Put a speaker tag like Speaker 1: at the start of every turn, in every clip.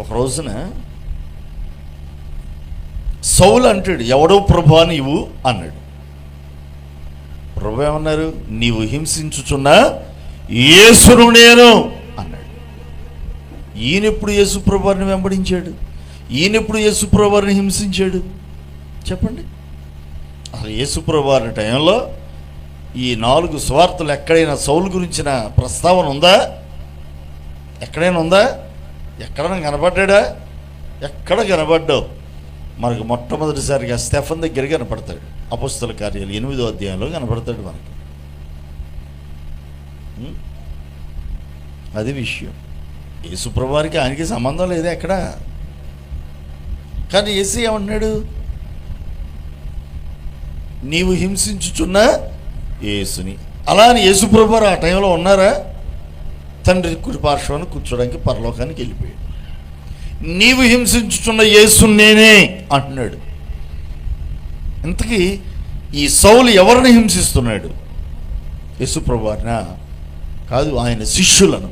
Speaker 1: ఒక రోజున సౌలు అంటాడు ఎవడో ప్రభా నీవు? అన్నాడు. ప్రభు ఏమన్నారు? నీవు హింసించుచున్న యేసును నేను. అన్నాడు. ఈయనెప్పుడు యేసు ప్రభువారిని వెంబడించాడు? ఈయనెప్పుడు యేసు ప్రభువారిని హింసించాడు? చెప్పండి. అసలు యేసు ప్రభువారి టైంలో ఈ నాలుగు స్వార్థలు ఎక్కడైనా సౌలు గురించిన ప్రస్తావన ఉందా? ఎక్కడైనా ఉందా? ఎక్కడైనా కనపడ్డా ఎక్కడ కనబడ్డావు మనకు మొట్టమొదటిసారిగా స్టెఫన్ దగ్గర కనపడతాడు. అపస్తుల కార్యాలు ఎనిమిదో అధ్యాయంలో కనపడతాడు మనకి. అది విషయం. యేసుప్రభువారికి ఆయనకి సంబంధం లేదు ఎక్కడ? కానీ ఏసీ ఏమన్నాడు? నీవు హింసించుచున్న యేసుని. అలా అని యేసుప్రభువారు ఆ టైంలో ఉన్నారా? తండ్రి కుడిపార్శ్వాన్ని కూర్చోడానికి పరలోకానికి వెళ్ళిపోయాడు. నీవు హింసించుచున్న యేసు నేనే అంటున్నాడు. ఇంతకీ ఈ సౌలు ఎవరిని హింసిస్తున్నాడు? యేసుప్రభువారిన కాదు ఆయన శిష్యులను.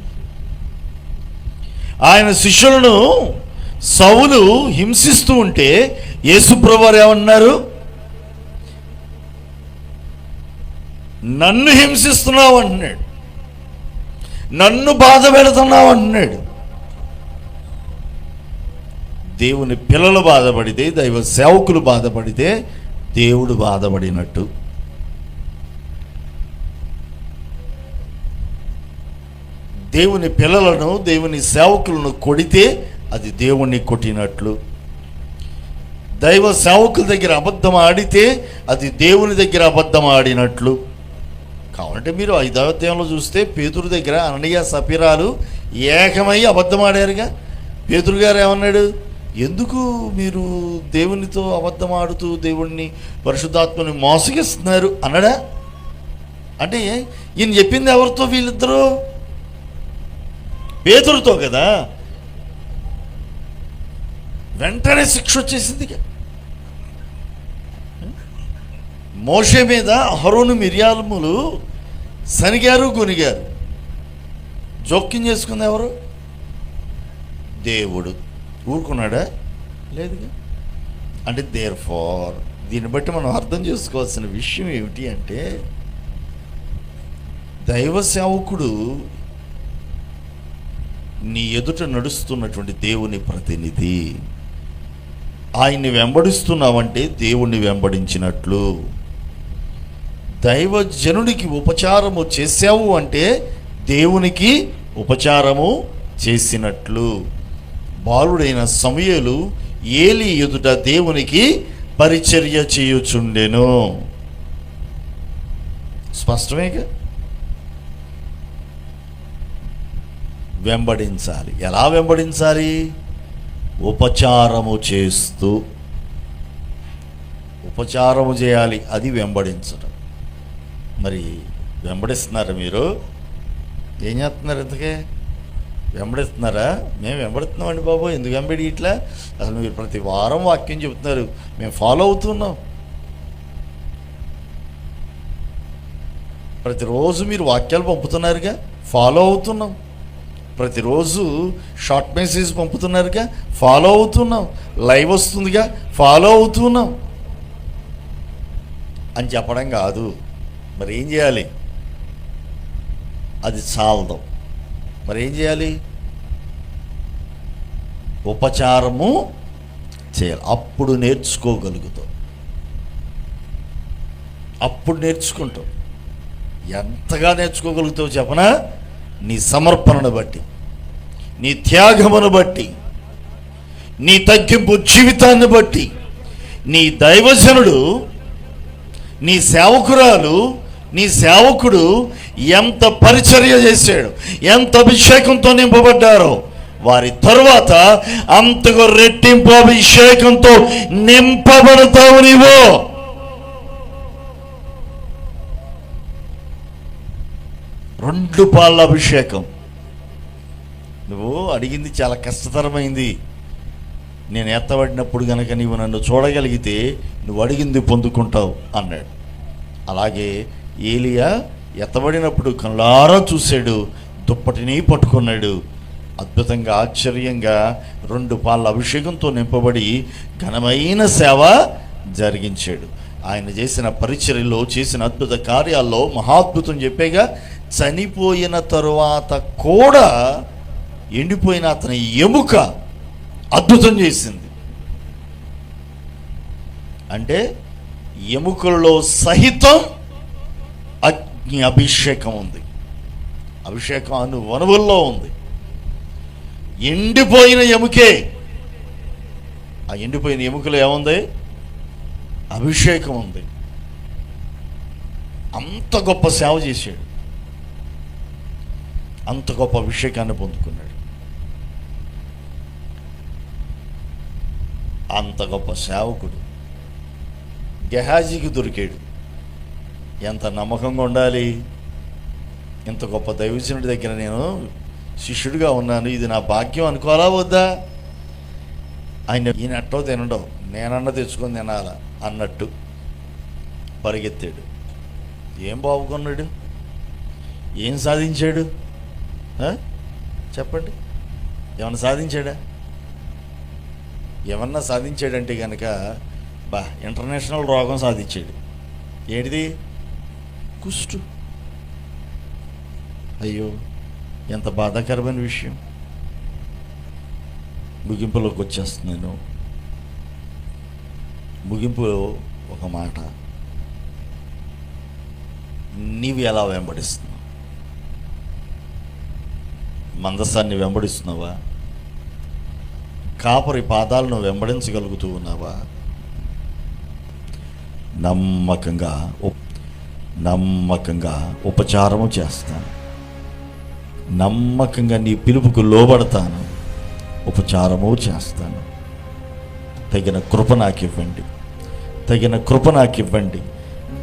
Speaker 1: ఆయన శిష్యులను సౌలు హింసిస్తూ ఉంటే యేసుప్రభువారు ఏమన్నారు? నన్ను హింసిస్తున్నావు అంటున్నాడు. నన్ను బాధ పెడుతున్నావు అంటున్నాడు. దేవుని పిల్లలు బాధపడితే దైవ సేవకులు బాధపడితే దేవుడు బాధపడినట్టు. దేవుని పిల్లలను దేవుని సేవకులను కొడితే అది దేవుణ్ణి కొట్టినట్లు. దైవ సేవకుల దగ్గర అబద్ధం ఆడితే అది దేవుని దగ్గర అబద్ధం ఆడినట్లు. కావాలంటే మీరు ఐదవ అధ్యాయంలో చూస్తే పేతురు దగ్గర అననీయ సపిరాలు ఏకమై అబద్ధమాడారుగా. పేతురు గారు ఏమన్నాడు? ఎందుకు మీరు దేవునితో అబద్ధమాడుతూ దేవుణ్ణి పరిశుద్ధాత్మని మోసగిస్తున్నారు అన్నాడా? అంటే ఈయన చెప్పింది ఎవరితో వీళ్ళిద్దరూ? పేతురుతో కదా. వెంటనే శిక్ష వచ్చేసింది మోషే మీద హరోను మిర్యాలములు సనిగారు గునిగారు. జోక్యం చేసుకుంది ఎవరు? దేవుడు. ఊరుకున్నాడా? లేదుగా. అంటే దేర్ ఫార్ దీన్ని బట్టి మనం అర్థం చేసుకోవాల్సిన విషయం ఏమిటి అంటే దైవ సేవకుడు నీ ఎదుట నడుస్తున్నటువంటి దేవుని ప్రతినిధి. ఆయన్ని వెంబడిస్తున్నావంటే దేవుణ్ణి వెంబడించినట్లు. దైవజనుడికి ఉపచారము చేశావు అంటే దేవునికి ఉపచారము చేసినట్లు. బాలుడైన సమయలు ఏలి ఎదుట దేవునికి పరిచర్య చేయుచుండెను. స్పష్టమేగా వెంబడించాలి. ఎలా వెంబడించాలి? ఉపచారము చేస్తూ. ఉపచారము చేయాలి అది వెంబడించడం మరి వెంబడిస్తున్నారా మీరు? ఏం చేస్తున్నారు ఇంతకే? వెంబడిస్తున్నారా? మేము వెంబడుతున్నామండి బాబు ఎందుకు వెంబడి ఇట్లా? అసలు మీరు ప్రతి వారం వాక్యం చెబుతున్నారు. మేము ఫాలో అవుతున్నాం. ప్రతిరోజు మీరు వాక్యాలు పంపుతున్నారుగా? ఫాలో అవుతున్నాం. ప్రతిరోజు షార్ట్ మెసేజ్ పంపుతున్నారుగా? ఫాలో అవుతున్నాం. లైవ్ వస్తుందిగా? ఫాలో అవుతున్నాం. అని చెప్పడం కాదు. మరి ఏం చేయాలి? అది చాలదు మరి ఏం చేయాలి? ఉపచారము చేయాలి. అప్పుడు నేర్చుకోగలుగుతాం. అప్పుడు నేర్చుకుంటాం. ఎంతగా నేర్చుకోగలుగుతావు చెప్పనా? నీ సమర్పణను బట్టి నీ త్యాగమును బట్టి నీ తగ్గింపు జీవితాన్ని బట్టి నీ దైవజనుడు నీ సేవకురాలు నీ సేవకుడు ఎంత పరిచర్య చేశాడు ఎంత అభిషేకంతో నింపబడ్డారో వారి తరువాత అంతకు రెట్టింపు అభిషేకంతో నింపబడతావు నీవు. రెండు పాళ్ళ అభిషేకం. నువ్వు అడిగింది చాలా కష్టతరమైంది. నేను ఎత్తబడినప్పుడు గనక నీవు నన్ను చూడగలిగితే నువ్వు అడిగింది పొందుకుంటావు అన్నాడు. అలాగే ఏలియా ఎత్తబడినప్పుడు కళ్ళారా చూశాడు దుప్పటిని పట్టుకున్నాడు. అద్భుతంగా ఆశ్చర్యంగా రెండు పాళ్ళ అభిషేకంతో నింపబడి ఘనమైన సేవ జరిగించాడు. ఆయన చేసిన పరిచర్యలో చేసిన అద్భుత కార్యాల్లో మహాద్భుతం చెప్పేగా చనిపోయిన తరువాత కూడా ఎండిపోయిన అతని ఎముక అద్భుతం చేసింది. అంటే ఎముకల్లో సహితం అగ్ని అభిషేకం ఉంది. అభిషేకం అను వనువుల్లో ఉంది. ఎండిపోయిన ఎముకే. ఆ ఎండిపోయిన ఎముకలో ఏముంది? అభిషేకం ఉంది. అంత గొప్ప సేవ చేశాడు. అంత గొప్ప అభిషేకాన్ని పొందుకున్నాడు. అంత గొప్ప సేవకుడు. గెహాజీకి దొరికాడు. ఎంత నమ్మకంగా ఉండాలి? ఇంత గొప్ప దైవజనుడి దగ్గర నేను శిష్యుడిగా ఉన్నాను. ఇది నా భాగ్యం అనుకోవాలా వద్దా? ఆయన ఈయన అట్టో తినడో నేనన్న తెచ్చుకొని తినాలా అన్నట్టు పరిగెత్తాడు. ఏం బాగుకున్నాడు ఏం సాధించాడు? చెప్పండి. ఏమన్నా సాధించాడా? ఏమన్నా సాధించాడంటే కనుక బా ఇంటర్నేషనల్ రోగం సాధించాడు. ఏంటిది? కుష్టు అయ్యో ఎంత బాధాకరమైన విషయం. ముగింపులోకి వచ్చేస్తున్నాను ముగింపులో ఒక మాట. నీవు ఎలా వెంబడిస్తున్నావు? మందసాన్ని వెంబడిస్తున్నావా? కాపరి పాదాలను వెంబడించగలుగుతూ ఉన్నావా? నమ్మకంగా నమ్మకంగా ఉపచారము చేస్తాను. నమ్మకంగా నీ పిలుపుకు లోబడతాను. ఉపచారము చేస్తాను. తగిన కృప నాకు ఇవ్వండి తగిన కృప నాకు ఇవ్వండి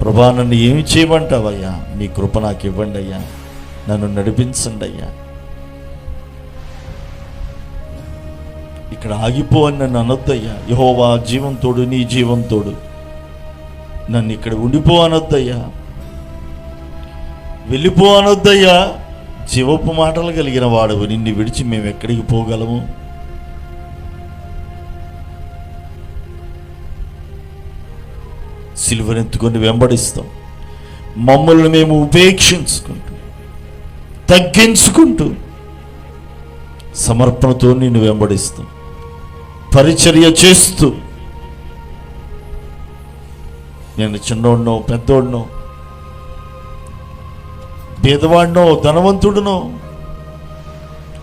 Speaker 1: ప్రభా నన్ను ఏమి చేయమంటావయ్యా? నీ కృప నాకు ఇవ్వండి అయ్యా. నన్ను నడిపించండి అయ్యా. ఇక్కడ ఆగిపో అని నన్ను అనొద్దయ్యా యహోవా జీవంతోడు నీ జీవంతోడు నన్ను ఇక్కడ ఉండిపో అనొద్దయ్యా వెళ్ళిపో అనొద్దయ్యా. జీవపు మాటలు కలిగిన వాడు నిన్ను విడిచి మేము ఎక్కడికి పోగలము? సిలువనెత్తుకొని వెంబడిస్తాం. మమ్మల్ని మేము ఉపేక్షించుకుంటూ తగ్గించుకుంటూ సమర్పణతో నిన్ను వెంబడిస్తాం. పరిచర్య చేస్తూ. నేను చిన్నోడినో పెద్దోడినో పేదవాడినో ధనవంతుడునో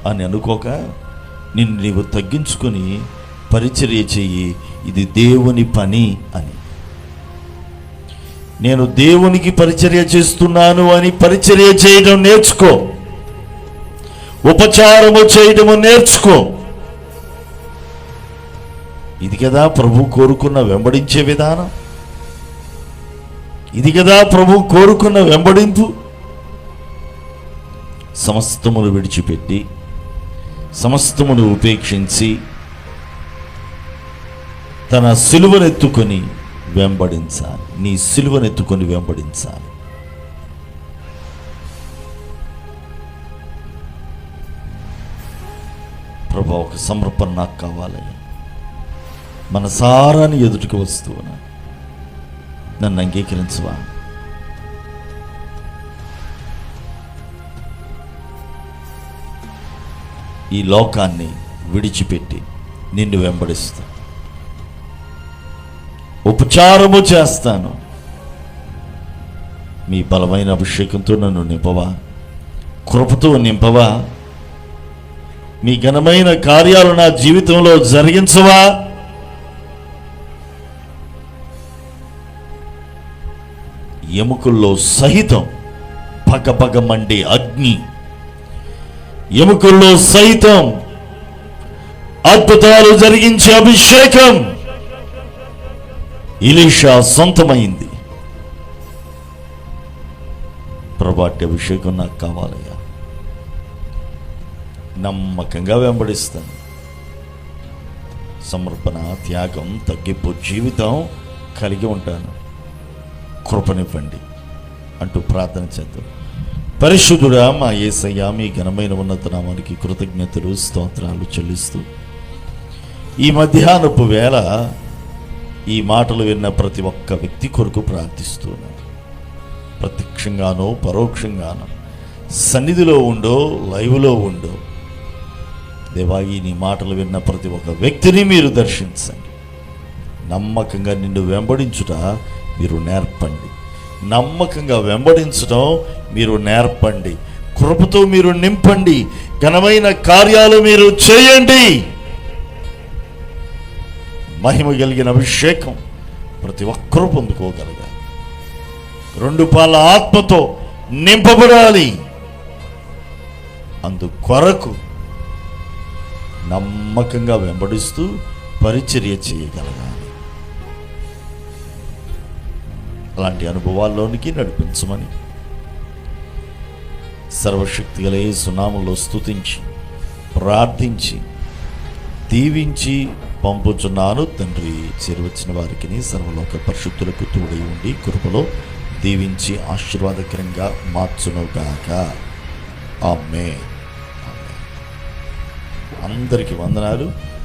Speaker 1: అని అనుకోక నిన్ను నీవు తగ్గించుకొని పరిచర్య చెయ్యి. ఇది దేవుని పని అని. నేను దేవునికి పరిచర్య చేస్తున్నాను అని పరిచర్య చేయడం నేర్చుకో. ఉపచారము చేయడము నేర్చుకో. ఇది కదా ప్రభు కోరుకున్న వెంబడించే విధానం. ఇది కదా ప్రభు కోరుకున్న వెంబడింపు. సమస్తమును విడిచిపెట్టి సమస్తమును ఉపేక్షించి తన సిలువనెత్తుకొని వెంబడించాలి. నీ సిలువనెత్తుకొని వెంబడించాలి. ప్రభా ఒక సమర్పణ నాకు కావాలయ్యా. మన సారాన్ని ఎదుటికి వస్తువునా నన్ను అంగీకరించవా? ఈ లోకాన్ని విడిచిపెట్టి నిన్ను వెంబడిస్తా. ఉపచారము చేస్తాను. మీ బలమైన అభిషేకంతో నన్ను నింపవా? కృపతో నింపవా? మీ ఘనమైన కార్యాలు నా జీవితంలో జరిగించవా? ఎముకల్లో సహితం పగపగ మండే అగ్ని ఎముకల్లో సైతం అద్భుతాలు జరిగించే అభిషేకం ఇలీషా సొంతమైంది. ప్రభాటి అభిషేకం నాకు కావాలయ్యా. నమ్మకంగా వెంబడిస్తాను. సమర్పణ త్యాగం తగ్గింపు జీవితం కలిగి ఉంటాను. కృపనివ్వండి అంటూ ప్రార్థన చేద్దాం. పరిశుద్ధుడా మా ఏసయ్య మీ ఘనమైన ఉన్నత నామానికి కృతజ్ఞతలు స్తోత్రాలు చెల్లిస్తూ. ఈ మధ్యాహ్నపు వేళ ఈ మాటలు విన్న ప్రతి ఒక్క వ్యక్తి కొరకు ప్రార్థిస్తున్నాను ప్రత్యక్షంగానో పరోక్షంగానో సన్నిధిలో ఉండో లైవ్లో ఉండో. దేవా ఈ నీ మాటలు విన్న ప్రతి ఒక్క వ్యక్తిని మీరు దర్శించండి. నమ్మకంగా నిన్ను వెంబడించుట మీరు నేర్పండి. నమ్మకంగా వెంబడించడం మీరు నేర్పండి. కృపతో మీరు నింపండి. ఘనమైన కార్యాలు మీరు చేయండి. మహిమ కలిగిన అభిషేకం ప్రతి ఒక్కరూ పొందుకోగలగాలి. రెండు పాల ఆత్మతో నింపబడాలి. అందుకొరకు నమ్మకంగా వెంబడిస్తూ పరిచర్య చేయగలగాలి. అలాంటి అనుభవాల్లోనికి నడిపించమని. సర్వశక్తి గల సునాములో స్తుతించి ప్రార్థించి దీవించి పంపుచున్నాను తండ్రి. చేరువచ్చిన వారికి సర్వలోక పరిశుద్ధులకు తోడై ఉండి కృపలో దీవించి ఆశీర్వాదకరంగా మార్చునుగాక ఆమె అందరికీ వందనాలు.